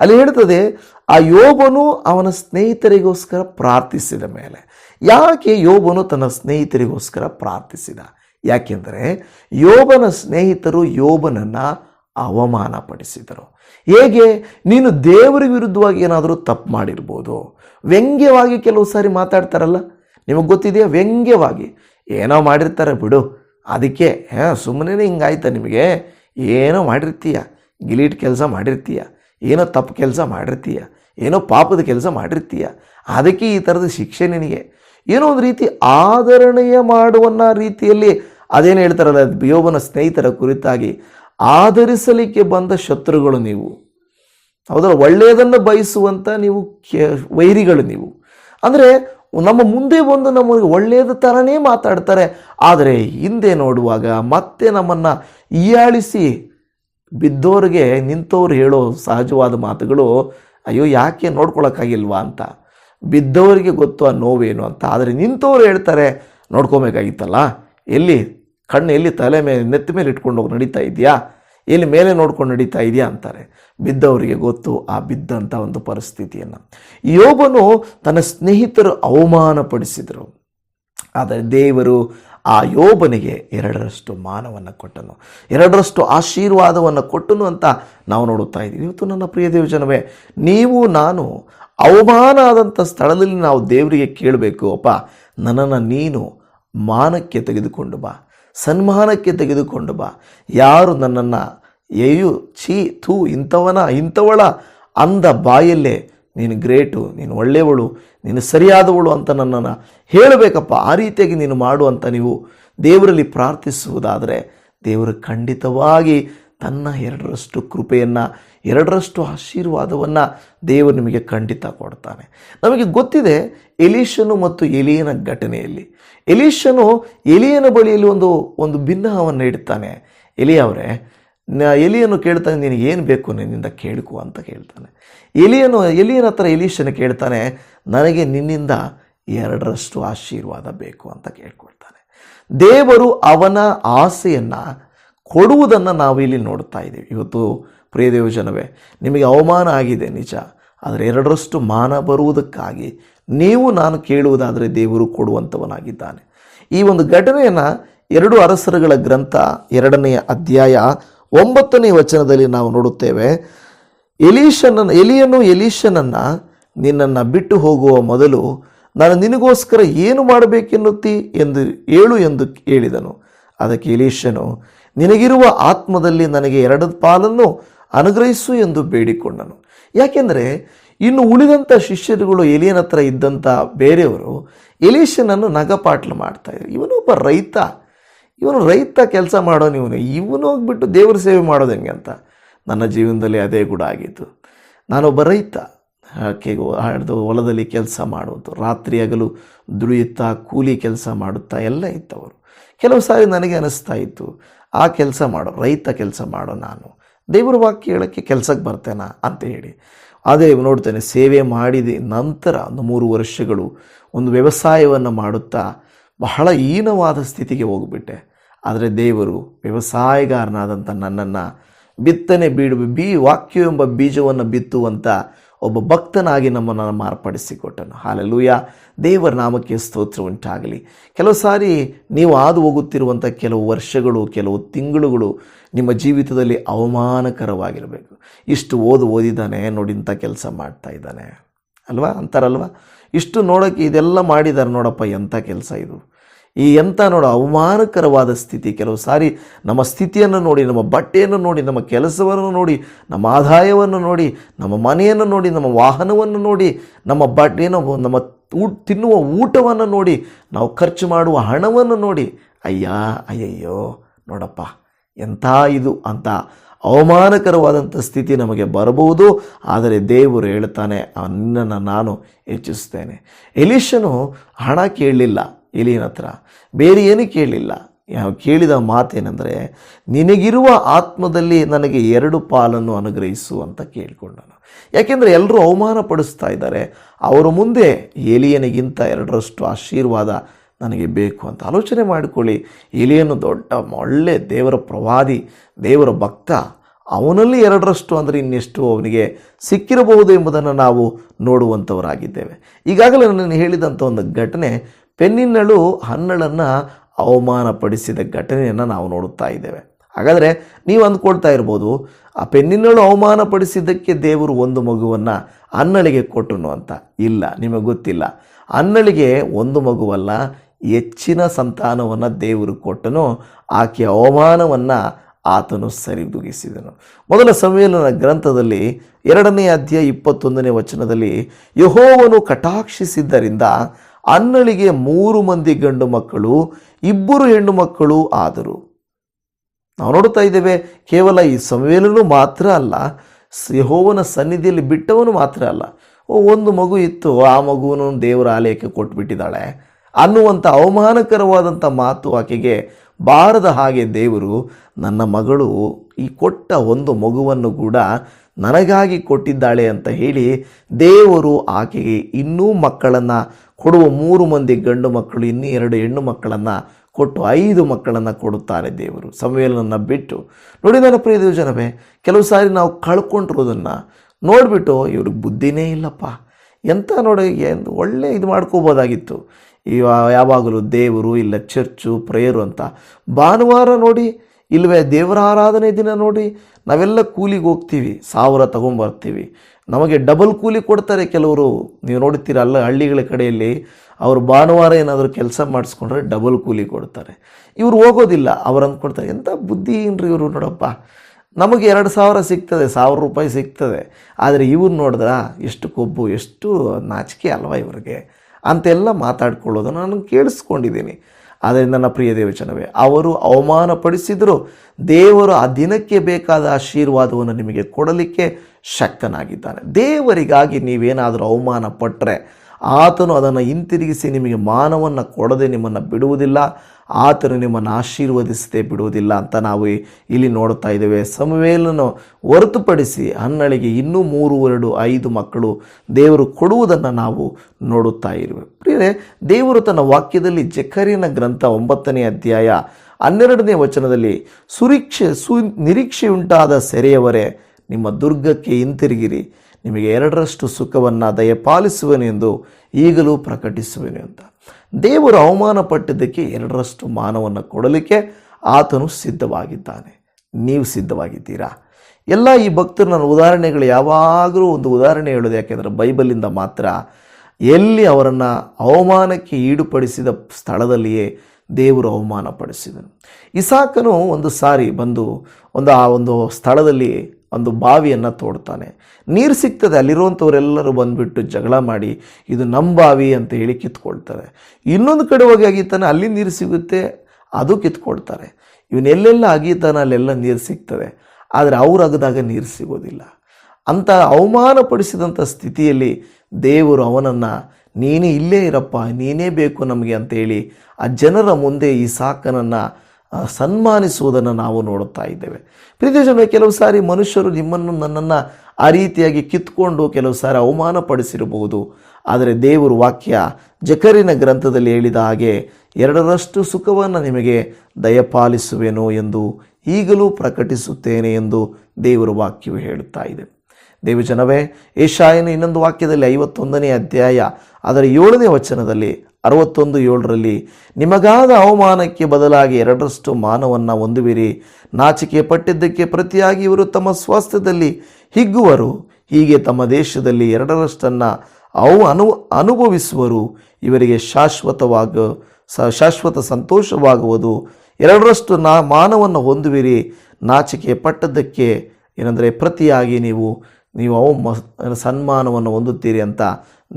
ಅಲ್ಲಿ ಹೇಳ್ತದೆ, ಆ ಯೋಬನು ಅವನ ಸ್ನೇಹಿತರಿಗೋಸ್ಕರ ಪ್ರಾರ್ಥಿಸಿದ ಮೇಲೆ, ಯಾಕೆ ಯೋಬನು ತನ್ನ ಸ್ನೇಹಿತರಿಗೋಸ್ಕರ ಪ್ರಾರ್ಥಿಸಿದ? ಯಾಕೆಂದರೆ ಯೋಬನ ಸ್ನೇಹಿತರು ಯೋಬನನ್ನು ಅವಮಾನಪಡಿಸಿದರು. ಹೇಗೆ? ನೀನು ದೇವರ ವಿರುದ್ಧವಾಗಿ ಏನಾದರೂ ತಪ್ಪು ಮಾಡಿರ್ಬೋದು. ವ್ಯಂಗ್ಯವಾಗಿ ಕೆಲವು ಸಾರಿ ಮಾತಾಡ್ತಾರಲ್ಲ? ನಿಮಗೆ ಗೊತ್ತಿದೆಯಾ? ವ್ಯಂಗ್ಯವಾಗಿ. ಏನೋ ಮಾಡಿರ್ತಾರೆ ಬಿಡು. ಅದಕ್ಕೆ, ಹಾಂ ಸುಮ್ಮನೆ ಹಿಂಗಾಯ್ತಾ ನಿಮಗೆ. ಏನೋ ಮಾಡಿರ್ತೀಯ? ಗಿಲೀಟ್ ಕೆಲಸ ಮಾಡಿರ್ತೀಯ? ಏನೋ ತಪ್ಪು ಕೆಲಸ ಮಾಡಿರ್ತೀಯ? ಏನೋ ಪಾಪದ ಕೆಲಸ ಮಾಡಿರ್ತೀಯ? ಅದಕ್ಕೆ ಈ ಥರದ ಶಿಕ್ಷೆ ನಿನಗೆ. ಏನೋ ಒಂದು ರೀತಿ ಆಧರಣೆಯ ಮಾಡುವನ್ನ ರೀತಿಯಲ್ಲಿ ಅದೇನು ಹೇಳ್ತಾರಲ್ಲ, ಯೋಬನ ಸ್ನೇಹಿತರ ಕುರಿತಾಗಿ ಆಧರಿಸಲಿಕ್ಕೆ ಬಂದ ಶತ್ರುಗಳು ನೀವು. ಹೌದಲ್ಲ, ಒಳ್ಳೆಯದನ್ನು ಬಯಸುವಂಥ ನೀವು ವೈರಿಗಳು ನೀವು. ಅಂದರೆ, ನಮ್ಮ ಮುಂದೆ ಬಂದು ನಮಗೆ ಒಳ್ಳೆಯದ ಥರನೇ ಮಾತಾಡ್ತಾರೆ. ಆದರೆ, ಹಿಂದೆ ನೋಡುವಾಗ ಮತ್ತೆ ನಮ್ಮನ್ನು ಹೀಯಾಳಿಸಿ ಬಿದ್ದೋರಿಗೆ ನಿಂತವ್ರು ಹೇಳೋ ಸಹಜವಾದ ಮಾತುಗಳು, ಅಯ್ಯೋ, ಯಾಕೆ ನೋಡ್ಕೊಳಕ್ಕಾಗಿಲ್ವಾ ಅಂತ. ಬಿದ್ದವರಿಗೆ ಗೊತ್ತು ಆ ನೋವೇನು ಅಂತ. ಆದರೆ, ನಿಂತವ್ರು ಹೇಳ್ತಾರೆ, ನೋಡ್ಕೊಬೇಕಾಗಿತ್ತಲ್ಲ, ಎಲ್ಲಿ? ಕಣ್ಣು ಎಲ್ಲಿ ತಲೆ ಮೇಲೆ ನೆತ್ತಿ ಮೇಲೆ ಇಟ್ಕೊಂಡು ಹೋಗಿ ನಡೀತಾ ಇದೆಯಾ ಎಲ್ಲಿ ಮೇಲೆ ನೋಡ್ಕೊಂಡು ನಡೀತಾ ಇದೆಯಾ ಅಂತಾರೆ. ಬಿದ್ದವರಿಗೆ ಗೊತ್ತು, ಆ ಬಿದ್ದಂಥ ಒಂದು ಪರಿಸ್ಥಿತಿಯನ್ನು. ಯೋಬನು ತನ್ನ ಸ್ನೇಹಿತರು ಅವಮಾನಪಡಿಸಿದರು. ಆದರೆ ದೇವರು ಆ ಯೋಬನಿಗೆ ಎರಡರಷ್ಟು ಮಾನವನ್ನು ಕೊಟ್ಟನು. ಎರಡರಷ್ಟು ಆಶೀರ್ವಾದವನ್ನು ಕೊಟ್ಟನು ಅಂತ ನಾವು ನೋಡುತ್ತಾ ಇದ್ದೀವಿ. ಇವತ್ತು ನನ್ನ ಪ್ರಿಯ ದೇವಜನವೇ, ನೀವು, ನಾನು ಅವಮಾನ ಆದಂಥ ಸ್ಥಳದಲ್ಲಿ ನಾವು ದೇವರಿಗೆ ಕೇಳಬೇಕು. ಅಪ್ಪ, ನನ್ನನ್ನು ನೀನು ಮಾನಕ್ಕೆ ತೆಗೆದುಕೊಂಡು ಬಾ. ಸನ್ಮಾನಕ್ಕೆ ತೆಗೆದುಕೊಂಡು ಬಾ. ಯಾರು ನನ್ನನ್ನು, ಏಯು ಛೀ, ಥೂ, ಇಂಥವನ, ಇಂಥವಳ, ಅಂದ ಬಾಯಲ್ಲೇ, ನೀನು ಗ್ರೇಟು, ನೀನು ಒಳ್ಳೆಯವಳು, ನೀನು ಸರಿಯಾದವಳು ಅಂತ ನನ್ನನ್ನು ಹೇಳಬೇಕಪ್ಪ. ಆ ರೀತಿಯಾಗಿ ನೀನು ಮಾಡು ಅಂತ ನೀವು ದೇವರಲ್ಲಿ ಪ್ರಾರ್ಥಿಸುವುದಾದರೆ ದೇವರು ಖಂಡಿತವಾಗಿ ತನ್ನ ಎರಡರಷ್ಟು ಕೃಪೆಯನ್ನು, ಎರಡರಷ್ಟು ಆಶೀರ್ವಾದವನ್ನು ದೇವರು ನಿಮಗೆ ಖಂಡಿತ ಕೊಡ್ತಾನೆ. ನಮಗೆ ಗೊತ್ತಿದೆ ಎಲೀಶನು ಮತ್ತು ಎಲಿಯನ ಘಟನೆಯಲ್ಲಿ. ಎಲೀಶನು ಎಲಿಯನ ಬಳಿಯಲ್ಲಿ ಒಂದು ಒಂದು ಭಿನ್ನವನ್ನು ಇಡ್ತಾನೆ. ಎಲಿಯವರೇ ಎಲಿಯನ್ನು ಕೇಳ್ತಾನೆ ನಿನಗೆ ಏನು ಬೇಕು ನಿನ್ನಿಂದ ಕೇಳ್ಕೊ ಅಂತ ಕೇಳ್ತಾನೆ. ಎಲಿಯನು, ಎಲಿಯನ ಹತ್ರ ಎಲೀಶನ ಕೇಳ್ತಾನೆ, ನನಗೆ ನಿನ್ನಿಂದ ಎರಡರಷ್ಟು ಆಶೀರ್ವಾದ ಬೇಕು ಅಂತ ಕೇಳ್ಕೊಳ್ತಾನೆ. ದೇವರು ಅವನ ಆಸೆಯನ್ನು ಕೊಡುವುದನ್ನು ನಾವು ಇಲ್ಲಿ ನೋಡ್ತಾ ಇದ್ದೀವಿ. ಇವತ್ತು ಪ್ರಿಯ ಜನವೇ ನಿಮಗೆ ಅವಮಾನ ಆಗಿದೆ ನಿಜ, ಆದರೆ ಎರಡರಷ್ಟು ಮಾನ ಬರುವುದಕ್ಕಾಗಿ ನೀವು ನಾನು ಕೇಳುವುದಾದರೆ ದೇವರು ಕೊಡುವಂಥವನಾಗಿದ್ದಾನೆ. ಈ ಒಂದು ಘಟನೆಯನ್ನು ಎರಡು ಅರಸರುಗಳ ಗ್ರಂಥ ಎರಡನೆಯ ಅಧ್ಯಾಯ ಒಂಬತ್ತನೇ ವಚನದಲ್ಲಿ ನಾವು ನೋಡುತ್ತೇವೆ. ಎಲೀಶನನ್ನು ಎಲಿಯನು ಎಲೀಶನನ್ನು ನಿನ್ನನ್ನು ಬಿಟ್ಟು ಹೋಗುವ ಮೊದಲು ನಾನು ನಿನಗೋಸ್ಕರ ಏನು ಮಾಡಬೇಕೆನ್ನುತ್ತಿ ಎಂದು ಹೇಳು ಎಂದು ಹೇಳಿದನು ಅದಕ್ಕೆ ಎಲೀಶನು ನಿನಗಿರುವ ಆತ್ಮದಲ್ಲಿ ನನಗೆ ಎರಡು ಪಾಲನ್ನು ಅನುಗ್ರಹಿಸು ಎಂದು ಬೇಡಿಕೊಂಡನು. ಯಾಕೆಂದರೆ ಇನ್ನು ಉಳಿದಂಥ ಶಿಷ್ಯರುಗಳು ಎಲಿಯನ ಹತ್ರ ಇದ್ದಂಥ ಬೇರೆಯವರು ಎಲೀಶನನ್ನು ನಗಪಾಟ್ಲು ಮಾಡ್ತಾ ಇದ್ದರು ಇವನು ಒಬ್ಬ ರೈತ. ಇವನು ರೈತ ಕೆಲಸ ಮಾಡೋನು ಇವನು. ಇವನು ಹೋಗ್ಬಿಟ್ಟು ದೇವರ ಸೇವೆ ಮಾಡೋದು ಹೆಂಗೆ ಅಂತ? ನನ್ನ ಜೀವನದಲ್ಲಿ ಅದೇ ಕೂಡ ಆಗಿತ್ತು. ನಾನೊಬ್ಬ ರೈತ. ಆಕೆ ಹಾಡ್ದು ಹೊಲದಲ್ಲಿ ಕೆಲಸ ಮಾಡುವುದು, ರಾತ್ರಿ ಆಗಲು ದುಡಿಯುತ್ತಾ, ಕೂಲಿ ಕೆಲಸ ಮಾಡುತ್ತಾ ಎಲ್ಲ ಇತ್ತವರು ಕೆಲವು ಸಾರಿ ನನಗೆ ಅನಿಸ್ತಾ ಇತ್ತು ಆ ಕೆಲಸ ಮಾಡೋ, ರೈತ ಕೆಲಸ ಮಾಡೋ ನಾನು. ದೇವರ ವಾಕ್ಯ ಹೇಳೋಕ್ಕೆ ಕೆಲಸಕ್ಕೆ ಬರ್ತೇನಾ ಅಂತ ಹೇಳಿ. ಆದರೆ ನೋಡ್ತೇನೆ, ಸೇವೆ ಮಾಡಿದ ನಂತರ ಒಂದು ಮೂರು ವರ್ಷಗಳು ಒಂದು ವ್ಯವಸಾಯವನ್ನು ಮಾಡುತ್ತಾ ಬಹಳ ಹೀನವಾದ ಸ್ಥಿತಿಗೆ ಹೋಗಿಬಿಟ್ಟೆ. ಆದರೆ ದೇವರು ವ್ಯವಸಾಯಗಾರನಾದಂಥ ನನ್ನನ್ನು ಬಿತ್ತನೆ ಬೀಡು ಬಿ ವಾಕ್ಯ ಎಂಬ ಬೀಜವನ್ನು ಬಿತ್ತುವಂಥ ಒಬ್ಬ ಭಕ್ತನಾಗಿ ನಮ್ಮನ್ನು ಮಾರ್ಪಡಿಸಿಕೊಟ್ಟನು. ಹಾಲೆಲೂಯ. ದೇವರ ನಾಮಕ್ಕೆ ಸ್ತೋತ್ರ ಉಂಟಾಗಲಿ ಕೆಲವು ಸಾರಿ ನೀವು ಹಾದು ಹೋಗುತ್ತಿರುವಂಥ ಕೆಲವು ವರ್ಷಗಳು, ಕೆಲವು ತಿಂಗಳುಗಳು ನಿಮ್ಮ ಜೀವಿತದಲ್ಲಿ ಅವಮಾನಕರವಾಗಿರಬೇಕು. ಇಷ್ಟು ಓದು ಓದಿದ್ದಾನೆ, ನೋಡಿ ಇಂಥ ಕೆಲಸ ಮಾಡ್ತಾ ಇದ್ದಾನೆ. ಅಲ್ವಾ? ಅಂತಾರಲ್ವ? ಇಷ್ಟು ನೋಡೋಕ್ಕೆ ಇದೆಲ್ಲ ಮಾಡಿದ್ದಾರೆ ನೋಡಪ್ಪ, ಎಂಥ ಕೆಲಸ ಇದು. ಈ ಎಂಥ ನೋಡು, ಅವಮಾನಕರವಾದ ಸ್ಥಿತಿ. ಕೆಲವು ಸಾರಿ ನಮ್ಮ ಸ್ಥಿತಿಯನ್ನು ನೋಡಿ, ನಮ್ಮ ಬಟ್ಟೆಯನ್ನು ನೋಡಿ, ನಮ್ಮ ಕೆಲಸವನ್ನು ನೋಡಿ, ನಮ್ಮ ಆದಾಯವನ್ನು ನೋಡಿ, ನಮ್ಮ ಮನೆಯನ್ನು ನೋಡಿ, ನಮ್ಮ ವಾಹನವನ್ನು ನೋಡಿ, ನಮ್ಮ ಬಟ್ಟೆನೋ ನಮ್ಮ ತಿನ್ನುವ ಊಟವನ್ನು ನೋಡಿ, ನಾವು ಖರ್ಚು ಮಾಡುವ ಹಣವನ್ನು ನೋಡಿ, ಅಯ್ಯ, ಅಯ್ಯಯ್ಯೋ, ನೋಡಪ್ಪ ಎಂಥ ಇದು ಅಂತ ಅವಮಾನಕರವಾದಂಥ ಸ್ಥಿತಿ ನಮಗೆ ಬರಬಹುದು. ಆದರೆ ದೇವರು ಹೇಳ್ತಾನೆ ಅನ್ನನ್ನು ನಾನು ಹೆಚ್ಚಿಸ್ತೇನೆ ಎಲಿಷನು ಹಣ ಕೇಳಲಿಲ್ಲ. ಎಲಿಯನ ಹತ್ರ. ಬೇರೆ ಏನು ಕೇಳಲಿಲ್ಲ ಯಾವ ಕೇಳಿದ ಮಾತೇನೆಂದರೆ, ನಿನಗಿರುವ ಆತ್ಮದಲ್ಲಿ ನನಗೆ ಎರಡು ಪಾಲನ್ನು ಅನುಗ್ರಹಿಸು ಅಂತ ಕೇಳಿಕೊಂಡನು. ಯಾಕೆಂದರೆ ಎಲ್ಲರೂ ಅವಮಾನ ಪಡಿಸ್ತಾ ಇದ್ದಾರೆ. ಅವರ ಮುಂದೆ ಎಲಿಯನಿಗಿಂತ ಎರಡರಷ್ಟು ಆಶೀರ್ವಾದ ನನಗೆ ಬೇಕು ಅಂತ ಆಲೋಚನೆ ಮಾಡಿಕೊಳ್ಳಿ. ಎಲಿಯನು ದೊಡ್ಡ, ಒಳ್ಳೆ ದೇವರ ಪ್ರವಾದಿ, ದೇವರ ಭಕ್ತ. ಅವನಲ್ಲಿ ಎರಡರಷ್ಟು ಅಂದರೆ ಇನ್ನೆಷ್ಟು ಅವನಿಗೆ ಸಿಕ್ಕಿರಬಹುದು ಎಂಬುದನ್ನು ನಾವು ನೋಡುವಂಥವರಾಗಿದ್ದೇವೆ. ಈಗಾಗಲೇ ನಾನು ಹೇಳಿದಂಥ ಒಂದು ಘಟನೆ ಪೆನ್ನಿನಳು ಹನ್ನಳನ್ನು ಅವಮಾನಪಡಿಸಿದ ಘಟನೆಯನ್ನು ನಾವು ನೋಡುತ್ತಾ ಇದ್ದೇವೆ. ಹಾಗಾದರೆ ನೀವು ಅಂದ್ಕೊಳ್ತಾ ಇರ್ಬೋದು, ಆ ಪೆನ್ನಿನಳು ಅವಮಾನಪಡಿಸಿದ್ದಕ್ಕೆ ದೇವರು ಒಂದು ಮಗುವನ್ನು ಅನ್ನಳಿಗೆ ಕೊಟ್ಟನು ಅಂತ. ಇಲ್ಲ, ನಿಮಗೆ ಗೊತ್ತಿಲ್ಲ. ಅನ್ನಳಿಗೆ ಒಂದು ಮಗುವಲ್ಲ, ಹೆಚ್ಚಿನ ಸಂತಾನವನ್ನು ದೇವರು ಕೊಟ್ಟನು. ಆಕೆಯ ಅವಮಾನವನ್ನು ಆತನು ಸರಿದೂಗಿಸಿದನು. ಮೊದಲ ಸಮ್ಮೇಳನ ಗ್ರಂಥದಲ್ಲಿ ಎರಡನೇ ಅಧ್ಯಾಯ ಇಪ್ಪತ್ತೊಂದನೇ ವಚನದಲ್ಲಿ ಯಹೋವನು ಕಟಾಕ್ಷಿಸಿದ್ದರಿಂದ ಅನ್ನಳಿಗೆ ಮೂರು ಮಂದಿ ಗಂಡು ಮಕ್ಕಳು, ಇಬ್ಬರು ಹೆಣ್ಣು ಮಕ್ಕಳು ಆದರು. ನಾವು ನೋಡುತ್ತಾ ಇದ್ದೇವೆ, ಕೇವಲ ಈ ಸಮವೇಲನು ಮಾತ್ರ ಅಲ್ಲ, ಯಹೋವನ ಸನ್ನಿಧಿಯಲ್ಲಿ ಬಿಟ್ಟವನು ಮಾತ್ರ ಅಲ್ಲ. ಓ, ಒಂದು ಮಗು ಇತ್ತು, ಆ ಮಗುವನ್ನು ದೇವರ ಆಲಯಕ್ಕೆ ಕೊಟ್ಬಿಟ್ಟಿದ್ದಾಳೆ ಅನ್ನುವಂಥ ಅವಮಾನಕರವಾದಂಥ ಮಾತು ಆಕೆಗೆ ಬಾರದ ಹಾಗೆ ದೇವರು, ನನ್ನ ಮಗಳು ಈ ಕೊಟ್ಟ ಒಂದು ಮಗುವನ್ನು ಕೂಡ ನನಗಾಗಿ ಕೊಟ್ಟಿದ್ದಾಳೆ ಅಂತ ಹೇಳಿ ದೇವರು ಆಕೆಗೆ ಇನ್ನೂ ಮಕ್ಕಳನ್ನು ಕೊಡುವ ಮೂರು ಮಂದಿ ಗಂಡು ಮಕ್ಕಳು, ಇನ್ನೂ ಎರಡು ಹೆಣ್ಣು ಮಕ್ಕಳನ್ನು ಕೊಟ್ಟು ಐದು ಮಕ್ಕಳನ್ನು ಕೊಡುತ್ತಾರೆ ದೇವರು. ಸಮಯಲನ್ನು ಬಿಟ್ಟು, ನೋಡಿ ನನ್ನ ಪ್ರಿಯ ಜನವೇ ಕೆಲವು ಸಾರಿ ನಾವು ಕಳ್ಕೊಂಡಿರೋದನ್ನು ನೋಡಿಬಿಟ್ಟು ಇವ್ರಿಗೆ ಬುದ್ಧಿನೇ ಇಲ್ಲಪ್ಪ. ಎಂಥ ನೋಡಿ ಎಂದು ಒಳ್ಳೆ ಇದು ಮಾಡ್ಕೋಬೋದಾಗಿತ್ತು. ಇವ ಯಾವಾಗಲೂ ದೇವರು ಇಲ್ಲ, ಚರ್ಚು, ಪ್ರೇಯರು ಅಂತ ಭಾನುವಾರ ನೋಡಿ ಇಲ್ಲವೇ ದೇವರ ಆರಾಧನೆ ದಿನ ನೋಡಿ ನಾವೆಲ್ಲ ಕೂಲಿಗೆ ಹೋಗ್ತೀವಿ, ಸಾವಿರ ತಗೊಂಬರ್ತೀವಿ. ನಮಗೆ ಡಬಲ್ ಕೂಲಿ ಕೊಡ್ತಾರೆ ಕೆಲವರು. ನೀವು ನೋಡ್ತೀರ ಅಲ್ಲ ಹಳ್ಳಿಗಳ ಕಡೆಯಲ್ಲಿ ಅವರು ಭಾನುವಾರ ಏನಾದರೂ ಕೆಲಸ ಮಾಡಿಸ್ಕೊಂಡ್ರೆ ಡಬಲ್ ಕೂಲಿ ಕೊಡ್ತಾರೆ. ಇವರು ಹೋಗೋದಿಲ್ಲ, ಅವ್ರು ಅಂದ್ಕೊಡ್ತಾರೆ ಎಂಥ ಬುದ್ಧಿ ಏನ್ರಿ ಇವರು ನೋಡಪ್ಪ? ನಮಗೆ ಎರಡು ಸಾವಿರ ಸಿಗ್ತದೆ, ಸಾವಿರ ರೂಪಾಯಿ ಸಿಗ್ತದೆ. ಆದರೆ ಇವ್ರು ನೋಡಿದ್ರ, ಎಷ್ಟು ಕೊಬ್ಬು, ಎಷ್ಟು ನಾಚಿಕೆ ಅಲ್ವಾ ಇವ್ರಿಗೆ? ಅಂತೆಲ್ಲ ಮಾತಾಡ್ಕೊಳ್ಳೋದು ನಾನು ಕೇಳಿಸ್ಕೊಂಡಿದ್ದೀನಿ. ಆದರೆ ನನ್ನ ಪ್ರಿಯ ದೇವಚನವೇ ಅವರು ಅವಮಾನಪಡಿಸಿದರೂ ದೇವರು ಆ ದಿನಕ್ಕೆ ಬೇಕಾದ ಆಶೀರ್ವಾದವನ್ನು ನಿಮಗೆ ಕೊಡಲಿಕ್ಕೆ ಶಕ್ತನಾಗಿದ್ದಾನೆ. ದೇವರಿಗಾಗಿ ನೀವೇನಾದರೂ ಅವಮಾನ ಪಟ್ಟರೆ ಆತನು ಅದನ್ನು ಹಿಂತಿರುಗಿಸಿ ನಿಮಗೆ ಮಾನವನ್ನು ಕೊಡದೆ ನಿಮ್ಮನ್ನು ಬಿಡುವುದಿಲ್ಲ. ಆತನು ನಿಮ್ಮನ್ನು ಆಶೀರ್ವದಿಸದೆ ಬಿಡುವುದಿಲ್ಲ ಅಂತ ನಾವು ಇಲ್ಲಿ ನೋಡ್ತಾ ಇದ್ದೇವೆ. ಸಮವೇಲನ್ನು ಹೊರತುಪಡಿಸಿ ಹನ್ನಳಿಗೆ ಇನ್ನೂ ಮೂರು, ಎರಡು, ಐದು ಮಕ್ಕಳು ದೇವರು ಕೊಡುವುದನ್ನು ನಾವು ನೋಡುತ್ತಾ ಇರುವೆ ಪ್ರಿಯರೇ, ದೇವರು ತನ್ನ ವಾಕ್ಯದಲ್ಲಿ ಜಕರಿನ ಗ್ರಂಥ ಒಂಬತ್ತನೇ ಅಧ್ಯಾಯ ಹನ್ನೆರಡನೇ ವಚನದಲ್ಲಿ ಸುರೀಕ್ಷೆ, ಸು, ನಿರೀಕ್ಷೆಯುಂಟಾದ ಸೆರೆಯವರೇ, ನಿಮ್ಮ ದುರ್ಗಕ್ಕೆ ಹಿಂತಿರುಗಿರಿ. ನಿಮಗೆ ಎರಡರಷ್ಟು ಸುಖವನ್ನು ದಯಪಾಲಿಸುವೆನೆಂದು ಈಗಲೂ ಪ್ರಕಟಿಸುವೆನು ಅಂತ. ದೇವರು ಅವಮಾನ ಪಟ್ಟಿದ್ದಕ್ಕೆ ಎರಡರಷ್ಟು ಮಾನವನ್ನು ಕೊಡಲಿಕ್ಕೆ ಆತನು ಸಿದ್ಧವಾಗಿದ್ದಾನೆ. ನೀವು ಸಿದ್ಧವಾಗಿದ್ದೀರಾ? ಎಲ್ಲ ಈ ಭಕ್ತರು ನನ್ನ ಉದಾಹರಣೆಗಳು ಯಾವಾಗಲೂ ಒಂದು ಉದಾಹರಣೆ ಹೇಳೋದು, ಯಾಕೆಂದರೆ ಬೈಬಲಿಂದ ಮಾತ್ರ. ಎಲ್ಲಿ ಅವರನ್ನು ಅವಮಾನಕ್ಕೆ ಈಡುಪಡಿಸಿದ ಸ್ಥಳದಲ್ಲಿಯೇ ದೇವರು ಅವಮಾನ ಪಡಿಸಿದನು ಇಸಾಕನು ಒಂದು ಸಾರಿ ಬಂದು ಒಂದು ಆ ಒಂದು ಸ್ಥಳದಲ್ಲಿ ಒಂದು ಬಾವಿಯನ್ನು ತೋಡ್ತಾನೆ. ನೀರು ಸಿಗ್ತದೆ, ಅಲ್ಲಿರುವಂಥವರೆಲ್ಲರೂ ಬಂದುಬಿಟ್ಟು ಜಗಳ ಮಾಡಿ ಇದು ನಮ್ಮ ಬಾವಿ ಅಂತ ಹೇಳಿ ಕಿತ್ಕೊಳ್ತಾರೆ. ಇನ್ನೊಂದು ಕಡೆ ಹೋಗಿ ಅಗೀತಾನೆ ಅಲ್ಲಿ ನೀರು ಸಿಗುತ್ತೆ, ಅದು ಕಿತ್ಕೊಳ್ತಾರೆ. ಇವನ್ನೆಲ್ಲೆಲ್ಲ ಅಗೀತಾನೆ ಅಲ್ಲೆಲ್ಲ ನೀರು ಸಿಗ್ತದೆ, ಆದರೆ ಅವ್ರು ಅಗದಾಗ ನೀರು ಸಿಗೋದಿಲ್ಲ. ಅಂತ ಅವಮಾನಪಡಿಸಿದಂಥ ಸ್ಥಿತಿಯಲ್ಲಿ ದೇವರು ಅವನನ್ನು, ನೀನೇ ಇಲ್ಲೇ ಇರಪ್ಪ, ನೀನೇ ಬೇಕು ನಮಗೆ ಅಂತೇಳಿ ಆ ಜನರ ಮುಂದೆ ಈ ಸಾಕನನ್ನು ಸನ್ಮಾನಿಸುವುದನ್ನು ನಾವು ನೋಡುತ್ತಾ ಇದ್ದೇವೆ. ಪ್ರೀತಿ ಜನ ಕೆಲವು ಸಾರಿ ಮನುಷ್ಯರು ನಿಮ್ಮನ್ನು ನನ್ನನ್ನು ಆ ರೀತಿಯಾಗಿ ಕಿತ್ಕೊಂಡು ಕೆಲವು ಸಾರಿ ಅವಮಾನಪಡಿಸಿರಬಹುದು. ಆದರೆ ದೇವರು ವಾಕ್ಯ ಜಕರಿನ ಗ್ರಂಥದಲ್ಲಿ ಹೇಳಿದ ಹಾಗೆ, ಎರಡರಷ್ಟು ಸುಖವನ್ನು ನಿಮಗೆ ದಯಪಾಲಿಸುವೆನು ಎಂದು ಈಗಲೂ ಪ್ರಕಟಿಸುತ್ತೇನೆ ಎಂದು ದೇವರ ವಾಕ್ಯವು ಹೇಳುತ್ತಾ ಇದೆ. ದೇವಜನವೇ ಏಷಾಯನ ಇನ್ನೊಂದು ವಾಕ್ಯದಲ್ಲಿ ಐವತ್ತೊಂದನೇ ಅಧ್ಯಾಯ, ಅದರ ಏಳನೇ ವಚನದಲ್ಲಿ ಅರವತ್ತೊಂದು ಏಳರಲ್ಲಿ, ನಿಮಗಾದ ಅವಮಾನಕ್ಕೆ ಬದಲಾಗಿ ಎರಡರಷ್ಟು ಮಾನವನ್ನು ಹೊಂದುವಿರಿ. ನಾಚಿಕೆ ಪಟ್ಟಿದ್ದಕ್ಕೆ ಪ್ರತಿಯಾಗಿ ಇವರು ತಮ್ಮ ಸ್ವಾಸ್ಥ್ಯದಲ್ಲಿ ಹಿಗ್ಗುವರು. ಹೀಗೆ ತಮ್ಮ ದೇಶದಲ್ಲಿ ಎರಡರಷ್ಟನ್ನು ಅವು ಅನು, ಅನುಭವಿಸುವರು. ಇವರಿಗೆ ಶಾಶ್ವತವಾಗ ಶಾಶ್ವತ ಸಂತೋಷವಾಗುವುದು. ಎರಡರಷ್ಟು ನಾ, ಮಾನವನ್ನು ಹೊಂದುವಿರಿ. ನಾಚಿಕೆ ಪಟ್ಟದ್ದಕ್ಕೆ ಏನಂದರೆ ಪ್ರತಿಯಾಗಿ ನೀವು ನೀವು ಅವು ಸನ್ಮಾನವನ್ನು ಹೊಂದುತ್ತೀರಿ ಅಂತ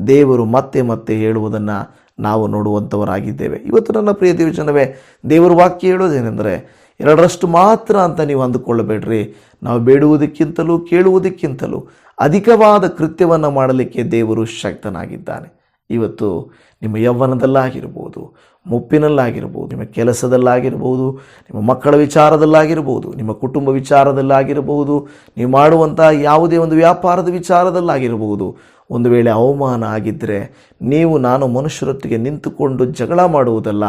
ದೇವರು ಮತ್ತೆ ಮತ್ತೆ ಹೇಳುವುದನ್ನು ನಾವು ನೋಡುವಂಥವರಾಗಿದ್ದೇವೆ. ಇವತ್ತು ನನ್ನ ಪ್ರಿಯ ದೇವಜನವೇ, ದೇವರ ವಾಕ್ಯ ಹೇಳೋದೇನೆಂದರೆ, ಎರಡರಷ್ಟು ಮಾತ್ರ ಅಂತ ನೀವು ಅಂದುಕೊಳ್ಳಬೇಡ್ರಿ. ನಾವು ಬೇಡುವುದಕ್ಕಿಂತಲೂ ಕೇಳುವುದಕ್ಕಿಂತಲೂ ಅಧಿಕವಾದ ಕೃತ್ಯವನ್ನು ಮಾಡಲಿಕ್ಕೆ ದೇವರು ಶಕ್ತನಾಗಿದ್ದಾನೆ. ಇವತ್ತು ನಿಮ್ಮ ಯೌವನದಲ್ಲಾಗಿರ್ಬೋದು, ಮುಪ್ಪಿನಲ್ಲಾಗಿರ್ಬೋದು, ನಿಮ್ಮ ಕೆಲಸದಲ್ಲಾಗಿರ್ಬೋದು, ನಿಮ್ಮ ಮಕ್ಕಳ ವಿಚಾರದಲ್ಲಾಗಿರ್ಬೋದು, ನಿಮ್ಮ ಕುಟುಂಬ ವಿಚಾರದಲ್ಲಾಗಿರಬಹುದು ನೀವು ಮಾಡುವಂಥ ಯಾವುದೇ ಒಂದು ವ್ಯಾಪಾರದ ವಿಚಾರದಲ್ಲಾಗಿರಬಹುದು ಒಂದು ವೇಳೆ ಅವಮಾನ ಆಗಿದ್ದರೆ ನೀವು, ನಾನು ಮನುಷ್ಯರೊತ್ತಿಗೆ ನಿಂತುಕೊಂಡು ಜಗಳ ಮಾಡುವುದಲ್ಲ,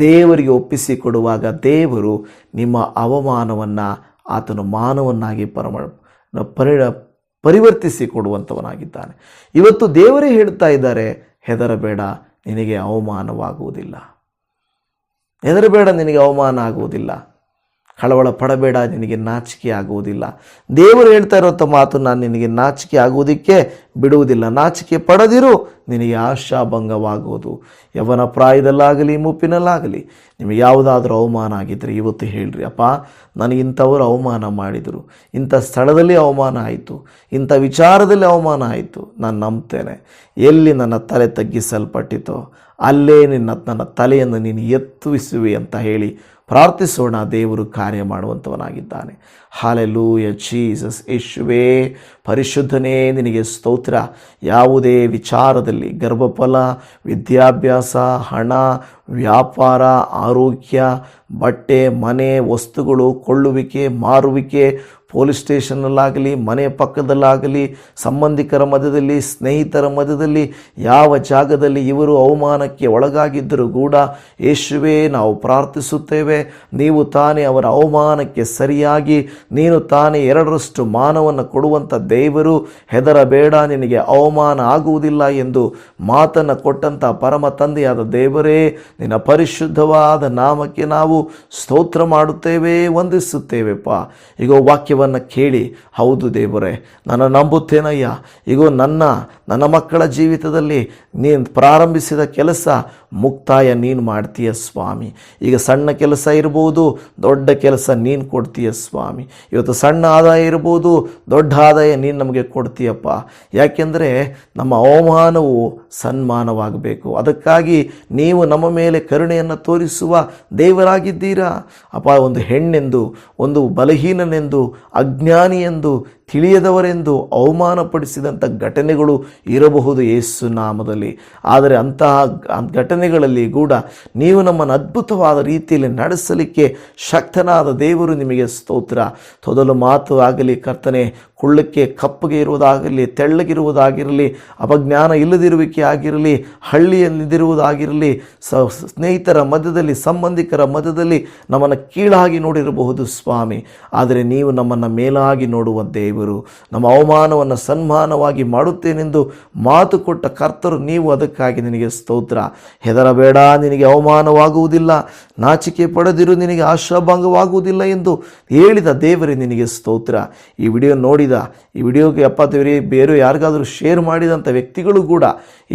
ದೇವರಿಗೆ ಒಪ್ಪಿಸಿಕೊಡುವಾಗ ದೇವರು ನಿಮ್ಮ ಅವಮಾನವನ್ನು ಆತನು ಮಾನವನ್ನಾಗಿ ಪರಮ ಪರಿಣ ಪರಿವರ್ತಿಸಿ ಕೊಡುವಂಥವನಾಗಿದ್ದಾನೆ ಇವತ್ತು ದೇವರೇ ಹೇಳ್ತಾ ಇದ್ದಾರೆ, ಹೆದರಬೇಡ, ನಿನಗೆ ಅವಮಾನವಾಗುವುದಿಲ್ಲ. ಹೆದರಬೇಡ, ನಿನಗೆ ಅವಮಾನ ಆಗುವುದಿಲ್ಲ. ಕಳವಳ ಪಡಬೇಡ, ನಿನಗೆ ನಾಚಿಕೆ ಆಗುವುದಿಲ್ಲ. ದೇವರು ಹೇಳ್ತಾ ಇರೋಂಥ ಮಾತು, ನಾನು ನಿನಗೆ ನಾಚಿಕೆ ಆಗುವುದಕ್ಕೆ ಬಿಡುವುದಿಲ್ಲ. ನಾಚಿಕೆ ಪಡೆದಿರು ನಿನಗೆ ಆಶಾಭಂಗವಾಗುವುದು. ಯವನ ಪ್ರಾಯದಲ್ಲಾಗಲಿ ಮುಪ್ಪಿನಲ್ಲಾಗಲಿ ನಿಮಗೆ ಯಾವುದಾದ್ರೂ ಅವಮಾನ ಆಗಿದ್ದರೆ ಇವತ್ತು ಹೇಳ್ರಿ, ಅಪ್ಪ, ನನಗೆ ಅವಮಾನ ಮಾಡಿದರು. ಇಂಥ ಸ್ಥಳದಲ್ಲಿ ಅವಮಾನ ಆಯಿತು. ಇಂಥ ವಿಚಾರದಲ್ಲಿ ಅವಮಾನ ಆಯಿತು. ನಾನು ನಂಬ್ತೇನೆ. ಎಲ್ಲಿ ನನ್ನ ತಲೆ ತಗ್ಗಿಸಲ್ಪಟ್ಟಿತೋ, ಅಲ್ಲೇ ನಿನ್ನ, ನನ್ನ ತಲೆಯನ್ನು ನೀನು ಎತ್ತುವಿಸುವೆ ಅಂತ ಹೇಳಿ ಪ್ರಾರ್ಥಿಸೋಣ, ದೇವರು ಕಾರ್ಯ ಮಾಡುವಂಥವನಾಗಿದ್ದಾನೆ ಹಾಲೆಲೂಯ ಜೀಸಸ್ ಯಶುವೇ ಪರಿಶುದ್ಧನೇ, ನಿನಗೆ ಸ್ತೋತ್ರ. ಯಾವುದೇ ವಿಚಾರದಲ್ಲಿ ಗರ್ಭಫಲ, ವಿದ್ಯಾಭ್ಯಾಸ, ಹಣ, ವ್ಯಾಪಾರ, ಆರೋಗ್ಯ, ಬಟ್ಟೆ, ಮನೆ, ವಸ್ತುಗಳು, ಕೊಳ್ಳುವಿಕೆ, ಮಾರುವಿಕೆ, ಪೊಲೀಸ್ ಸ್ಟೇಷನ್ನಲ್ಲಾಗಲಿ, ಮನೆ ಪಕ್ಕದಲ್ಲಾಗಲಿ, ಸಂಬಂಧಿಕರ ಮಧ್ಯದಲ್ಲಿ, ಸ್ನೇಹಿತರ ಮಧ್ಯದಲ್ಲಿ, ಯಾವ ಜಾಗದಲ್ಲಿ ಇವರು ಅವಮಾನಕ್ಕೆ ಒಳಗಾಗಿದ್ದರೂ ಕೂಡ ಯೇಸುವೇ, ನಾವು ಪ್ರಾರ್ಥಿಸುತ್ತೇವೆ. ನೀವು ತಾನೇ ಅವರ ಅವಮಾನಕ್ಕೆ ಸರಿಯಾಗಿ, ನೀನು ತಾನೇ ಎರಡರಷ್ಟು ಮಾನವನ್ನು ಕೊಡುವಂಥ ದೇವರು. ಹೆದರಬೇಡ, ನಿನಗೆ ಅವಮಾನ ಆಗುವುದಿಲ್ಲ ಎಂದು ಮಾತನ್ನು ಕೊಟ್ಟಂಥ ಪರಮ ತಂದೆಯಾದ ದೇವರೇ, ನಿನ್ನ ಪರಿಶುದ್ಧವಾದ ನಾಮಕ್ಕೆ ನಾವು ಸ್ತೋತ್ರ ಮಾಡುತ್ತೇವೆ, ವಂದಿಸುತ್ತೇವೆಪ್ಪ. ಈಗ ವಾಕ್ಯವನ್ನು ಕೇಳಿ, ಹೌದು ದೇವರೇ ನಾನು ನಂಬುತ್ತೇನಯ್ಯ? ಈಗ ನನ್ನ ನನ್ನ ಮಕ್ಕಳ ಜೀವಿತದಲ್ಲಿ ನೀನು ಪ್ರಾರಂಭಿಸಿದ ಕೆಲಸ ಮುಕ್ತಾಯ ನೀನು ಮಾಡ್ತೀಯ ಸ್ವಾಮಿ. ಈಗ ಸಣ್ಣ ಕೆಲಸ ಇರ್ಬೋದು, ದೊಡ್ಡ ಕೆಲಸ ನೀನು ಕೊಡ್ತೀಯ ಸ್ವಾಮಿ. ಇವತ್ತು ಸಣ್ಣ ಆದಾಯ ಇರ್ಬೋದು, ದೊಡ್ಡ ಆದಾಯ ನೀನು ನಮಗೆ ಕೊಡ್ತೀಯಪ್ಪ. ಯಾಕೆಂದರೆ ನಮ್ಮ ಅವಮಾನವು ಸನ್ಮಾನವಾಗಬೇಕು. ಅದಕ್ಕಾಗಿ ನೀವು ನಮ್ಮ ಮೇಲೆ ಕರುಣೆಯನ್ನು ತೋರಿಸುವ ದೇವರಾಗಿದ್ದೀರಾ? ಅಪ್ಪ, ಒಂದು ಹೆಣ್ಣೆಂದು, ಒಂದು ಬಲಹೀನನೆಂದು, ಅಜ್ಞಾನಿಯೆಂದು ತಿಳಿಯದವರೆಂದು ಅವಮಾನಪಡಿಸಿದಂಥ ಘಟನೆಗಳು ಇರಬಹುದು ಯೇಸು ನಾಮದಲ್ಲಿ. ಆದರೆ ಅಂತಹ ಘಟನೆಗಳಲ್ಲಿ ಕೂಡ ನೀವು ನಮ್ಮನ್ನು ಅದ್ಭುತವಾದ ರೀತಿಯಲ್ಲಿ ನಡೆಸಲಿಕ್ಕೆ ಶಕ್ತನಾದ ದೇವರು ನಿಮಗೆ ಸ್ತೋತ್ರ. ತೊದಲು ಮಾತು ಆಗಲಿ ಕರ್ತನೆ ಕುಳ್ಳಕ್ಕೆ ಕಪ್ಪಗೆ ಇರುವುದಾಗಿರಲಿ, ತೆಳ್ಳಗಿರುವುದಾಗಿರಲಿ, ಅಪಜ್ಞಾನ ಇಲ್ಲದಿರುವಿಕೆ ಆಗಿರಲಿ, ಹಳ್ಳಿಯಲ್ಲಿದ್ದಿರುವುದಾಗಿರಲಿ, ಸ, ಸ್ನೇಹಿತರ ಮಧ್ಯದಲ್ಲಿ, ಸಂಬಂಧಿಕರ ಮಧ್ಯದಲ್ಲಿ ನಮ್ಮನ್ನು ಕೀಳಾಗಿ ನೋಡಿರಬಹುದು ಸ್ವಾಮಿ. ಆದರೆ ನೀವು ನಮ್ಮನ್ನು ಮೇಲಾಗಿ ನೋಡುವ ದೇವರು. ನಮ್ಮ ಅವಮಾನವನ್ನು ಸನ್ಮಾನವಾಗಿ ಮಾಡುತ್ತೇನೆಂದು ಮಾತು ಕೊಟ್ಟ ಕರ್ತರು ನೀವು, ಅದಕ್ಕಾಗಿ ನಿನಗೆ ಸ್ತೋತ್ರ. ಹೆದರಬೇಡ, ನಿನಗೆ ಅವಮಾನವಾಗುವುದಿಲ್ಲ. ನಾಚಿಕೆ ಪಡೆದಿರು, ನಿನಗೆ ಆಶಾಭಂಗವಾಗುವುದಿಲ್ಲ ಎಂದು ಹೇಳಿದ ದೇವರೇ ನಿನಗೆ ಸ್ತೋತ್ರ. ಈ ವಿಡಿಯೋ ನೋಡಿದ ಈ ವಿಡಿಯೋಗೆ ಅಪ್ಪ ದೇವರೇ ಬೇರೆ ಯಾರಿಗಾದರೂ ಶೇರ್ ಮಾಡಿದಂಥ ವ್ಯಕ್ತಿಗಳು ಕೂಡ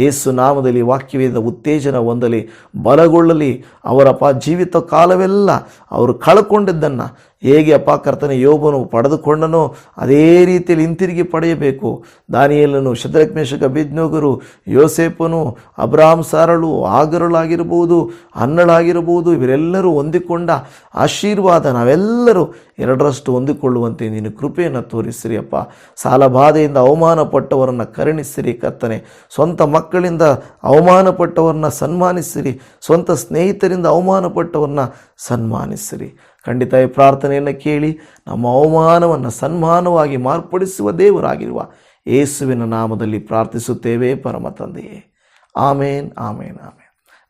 ಏಸು ನಾಮದಲ್ಲಿ ವಾಕ್ಯವೇದ ಉತ್ತೇಜನ ಹೊಂದಲಿ, ಬಲಗೊಳ್ಳಲಿ. ಅವರಪ್ಪ, ಜೀವಿತ ಕಾಲವೆಲ್ಲ ಅವರು ಕಳ್ಕೊಂಡಿದ್ದನ್ನು ಹೇಗೆ ಅಪ್ಪ ಕರ್ತನ ಯೋಬನು ಪಡೆದುಕೊಂಡನೋ ಅದೇ ರೀತಿಯಲ್ಲಿ ಹಿಂತಿರುಗಿ ಪಡೆಯಬೇಕು. ದಾನಿಯಲ್ಲನು ಶದ್ರಕ್ಮೇಶಕ ಬಿಜ್ನೋಗರು ಯೋಸೇಪನು ಅಬ್ರಾಮ್ ಸಾರಳು ಆಗರಳಾಗಿರ್ಬೋದು ಅನ್ನಳಾಗಿರ್ಬೋದು ಇವರೆಲ್ಲರೂ ಹೊಂದಿಕೊಂಡ ಆಶೀರ್ವಾದ ನಾವೆಲ್ಲರೂ ಎರಡರಷ್ಟು ಹೊಂದಿಕೊಳ್ಳುವಂತೆ ನೀನು ಕೃಪೆಯನ್ನು ತೋರಿಸಿರಿ ಅಪ್ಪ. ಸಾಲಬಾಧೆಯಿಂದ ಅವಮಾನಪಟ್ಟವರನ್ನು ಕರುಣಿಸಿರಿ ಕರ್ತನೆ. ಸ್ವಂತ ಮಕ್ಕಳಿಂದ ಅವಮಾನಪಟ್ಟವರನ್ನ ಸನ್ಮಾನಿಸಿರಿ. ಸ್ವಂತ ಸ್ನೇಹಿತರಿಂದ ಅವಮಾನಪಟ್ಟವರನ್ನ ಸನ್ಮಾನಿಸಿರಿ. ಖಂಡಿತ ಈ ಪ್ರಾರ್ಥನೆಯನ್ನು ಕೇಳಿ ನಮ್ಮ ಅವಮಾನವನ್ನು ಸನ್ಮಾನವಾಗಿ ಮಾರ್ಪಡಿಸುವ ದೇವರಾಗಿರುವ ಯೇಸುವಿನ ನಾಮದಲ್ಲಿ ಪ್ರಾರ್ಥಿಸುತ್ತೇವೆ, ಪರಮ ತಂದೆಯೇ. ಆಮೇನ್ ಆಮೇನ್ ಆಮೇನ್.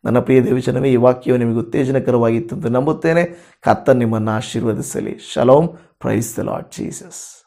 ನನ್ನ ಪ್ರಿಯ ದೇವಚನವೇ ಈ ವಾಕ್ಯವು ನಿಮಗೆ ಉತ್ತೇಜನಕರವಾಗಿತ್ತು ನಂಬುತ್ತೇನೆ. ಕತ್ತ ನಿಮ್ಮನ್ನು ಆಶೀರ್ವದಿಸಲಿ. Shalom. Praise the Lord Jesus.